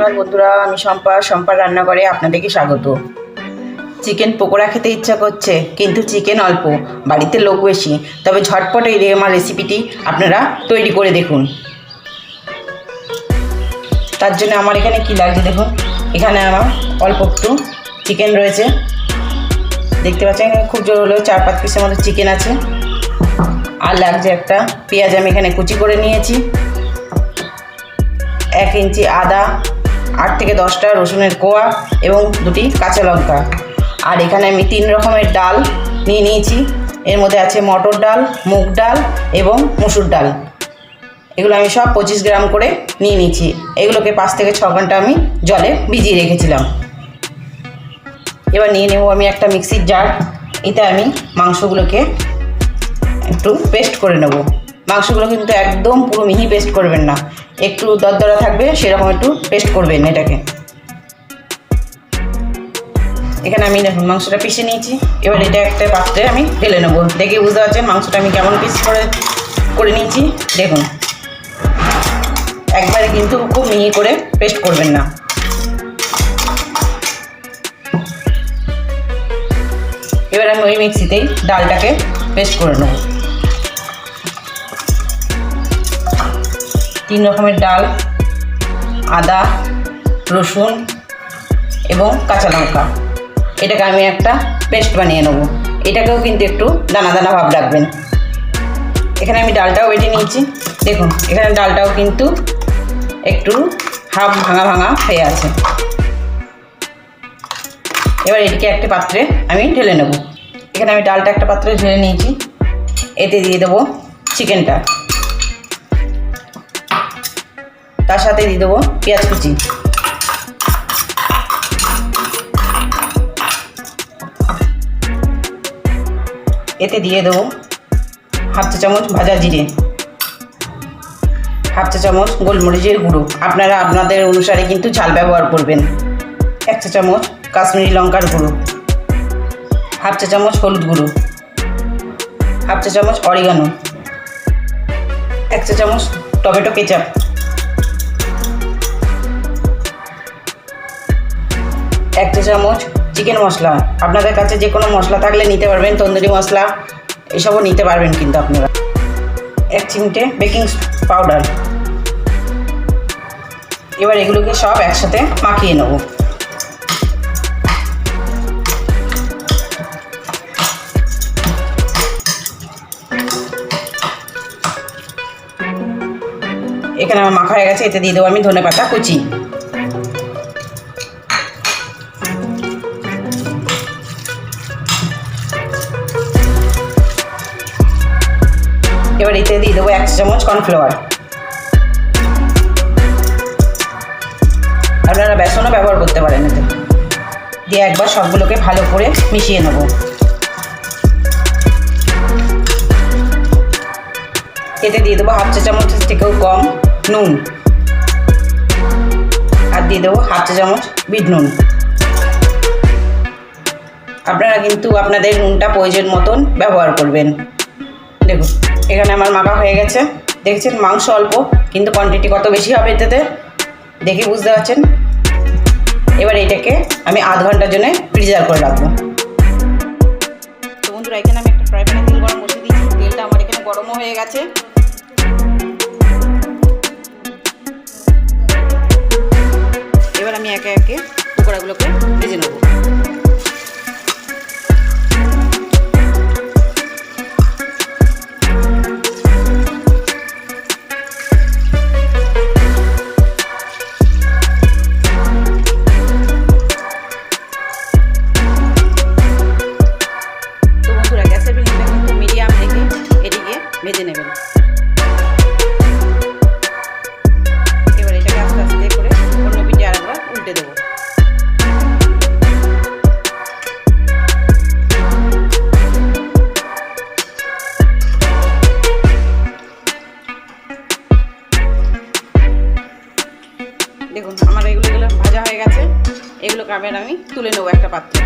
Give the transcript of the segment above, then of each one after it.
নমস্কার বন্ধুরা, আমি শম্পা। শম্পার রান্নাঘরে আপনাদেরকে স্বাগত। চিকেন পকোড়া খেতে ইচ্ছা করছে, কিন্তু চিকেন অল্প, বাড়িতে লোক বেশি। তবে ঝটপট এই আমার রেসিপিটি আপনারা তৈরি করে দেখুন। তার জন্য আমার এখানে কি লাগছে দেখুন? এখানে আমার অল্প একটু চিকেন রয়েছে। দেখতে পাচ্ছেন, এখানে খুব জোর হলেও চার পাঁচ পিসের মতো চিকেন আছে। আর লাগছে একটা পেঁয়াজ আমি এখানে কুচি করে নিয়েছি। এক ইঞ্চি আদা আট থেকে দশটা রসুনের কোয়া এবং দুটি কাঁচা লঙ্কা। আর এখানে আমি তিন রকমের ডাল নিয়ে নিয়েছি। এর মধ্যে আছে মটর ডাল, মুগ ডাল এবং মুসুর ডাল। এগুলো আমি সব পঁচিশ গ্রাম করে নিয়ে নিয়েছি। এগুলোকে পাঁচ থেকে ছ ঘণ্টা আমি জলে ভিজিয়ে রেখেছিলাম। এবার নিয়ে নেব আমি একটা মিক্সির জার। এতে আমি মাংসগুলোকে একটু পেস্ট করে নেব। মাংসগুলো কিন্তু একদম পুরো মিহি পেস্ট করবেন না। একটু দরদরা থাকবে, সেরকম একটু পেস্ট করবেন এটাকে। এখানে আমি দেখুন, মাংসটা পিষে নিয়েছি। এবার এটা একটা পাত্রে আমি ঢেলে নেব। দেখে বুঝতে পারছেন মাংসটা আমি কেমন পিস করে করে নিয়েছি? দেখুন। একবারে কিন্তু খুব মিহি করে পেস্ট করবেন না। এবার আমি ওই মিক্সিতেই ডালটাকে পেস্ট করে নেব। তিন রকমের ডাল, আদা, রসুন এবং কাঁচা লঙ্কা। এটাকে আমি একটা পেস্ট বানিয়ে নেব। এটাকেও কিন্তু একটু দানা দানা ভাব রাখবেন। এখানে আমি ডালটাও বেটে নিয়েছি। দেখুন, এখানে ডালটাও কিন্তু একটু হাফ ভাঙা ভাঙা হয়ে আছে। এবার এটিকে একটা পাত্রে আমি ঢেলে নেব। এখানে আমি ডালটা একটা পাত্রে ঢেলে নিয়েছি। এতে দিয়ে দেবো চিকেনটা। তার সাথে দিয়ে দেবো পেঁয়াজ কুচি। এতে দিয়ে দেবো হাফ চা চামচ ভাজা জিরে, হাফ চা চামচ গোলমরিচের গুঁড়ো। আপনারা আপনাদের অনুসারে কিন্তু ঝাল ব্যবহার করবেন। এক চা চামচ কাশ্মীরি লঙ্কার গুঁড়ো, হাফ চা চামচ হলুদ গুঁড়ো, হাফ চা চামচ অরিগানো, এক চা চামচ টমেটো কেচাপ। এক চা চামচ চিকেন মশলা। আপনাদের কাছে যে কোনো মশলা থাকলে নিতে পারবেন, তন্দুরি মশলা, এসবও নিতে পারবেন কিন্তু আপনারা। এক চিমটে বেকিং পাউডার এবার এগুলোকে সব একসাথে মাখিয়ে নেব। এখানে আমার মাখা হয়ে গেছে, এতে দিয়ে দেবো আমি ধনে পাতা কুচি। এতে দিয়ে দেবো এক চামচ কর্নফ্লাওয়ার আপনারা বেসনও ব্যবহার করতে পারেন এতে। দিয়ে একবার সবগুলোকে ভালো করে মিশিয়ে নেব। এতে দিয়ে দেবো হাফ চা চামচের থেকেও কম নুন। আর দিয়ে দেবো হাফ চা চামচ বিট নুন। আপনারা কিন্তু আপনাদের নুনটা প্রয়োজন মতন ব্যবহার করবেন। দেখুন। এখানে আমার মাখা হয়ে গেছে। দেখছেন মাংস অল্প, কিন্তু কোয়ান্টিটি কত বেশি হবে এতে দেখে বুঝতে পারছেন? এবার এটাকে আমি আধ ঘণ্টার জন্য প্রিজার্ভ করে রাখব। তো বন্ধুরা, এখানে আমি একটা ফ্রাই প্যানে তেল গরম বসিয়ে দিয়েছি তেলটা আমার এখানে গরমও হয়ে গেছে। ভেজে নেবেন। এবার এটাকে আস্তে আস্তে করে অন্য পিঠে আরেকবার উল্টে দেবো। দেখুন, আমার এগুলো ভাজা হয়ে গেছে। এগুলোকে আবার আমি তুলে নেব একটা পাত্রে।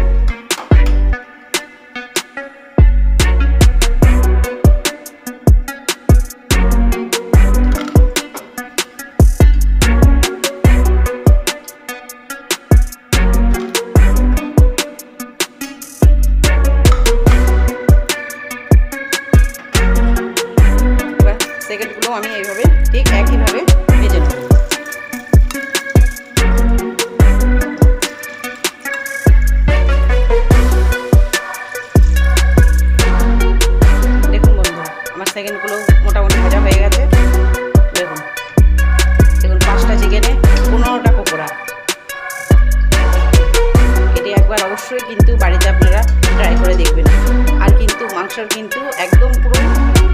অবশ্যই কিন্তু বাড়িতে আপনারা ট্রাই করে দেখবেন। আর কিন্তু মাংসর কিন্তু একদম পুরো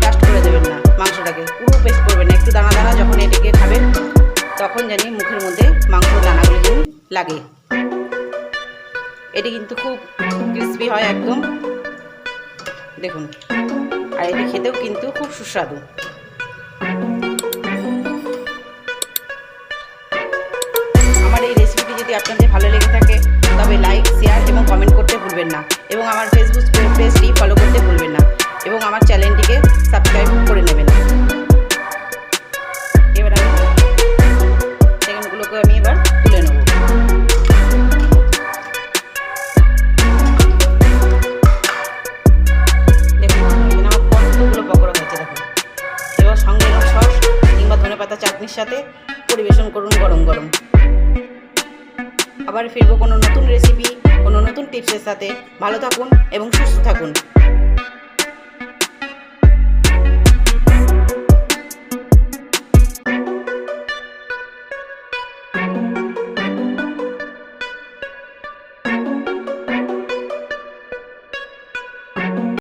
ডাস্ট করে দেবেন না মাংসটাকে। পুরো পেস্ট করবেন। একটু দানা দানা যখন এটিকে খাবেন, তখন জানি মুখের মধ্যে মাংস দানাগুলো যেন লাগে। এটি কিন্তু খুব ক্রিস্পি হয় একদম। দেখুন। আর এটি খেতেও কিন্তু খুব সুস্বাদু। আমার এই রেসিপিটি যদি আপনাদের ভালো লেগে থাকে তবে লাইক শেয়ার এবং কমেন্ট করতে ভুলবেন না। এবং আমার ফেসবুক পেজটি ফলো করতে ভুলবেন না। এবং আমার চ্যানেলটিকে সাবস্ক্রাইব করে নেবেন। এবার আমি সেকেন্ডগুলোকে আমি এবার তুলে নেব। সঙ্গে সস কিংবা ধনে পাতা চাটনির সাথে পরিবেশন করুন গরম গরম। আবার ফিরবো কোনো নতুন রেসিপি কোনো নতুন টিপসের সাথে। ভালো থাকুন এবং সুস্থ থাকুন।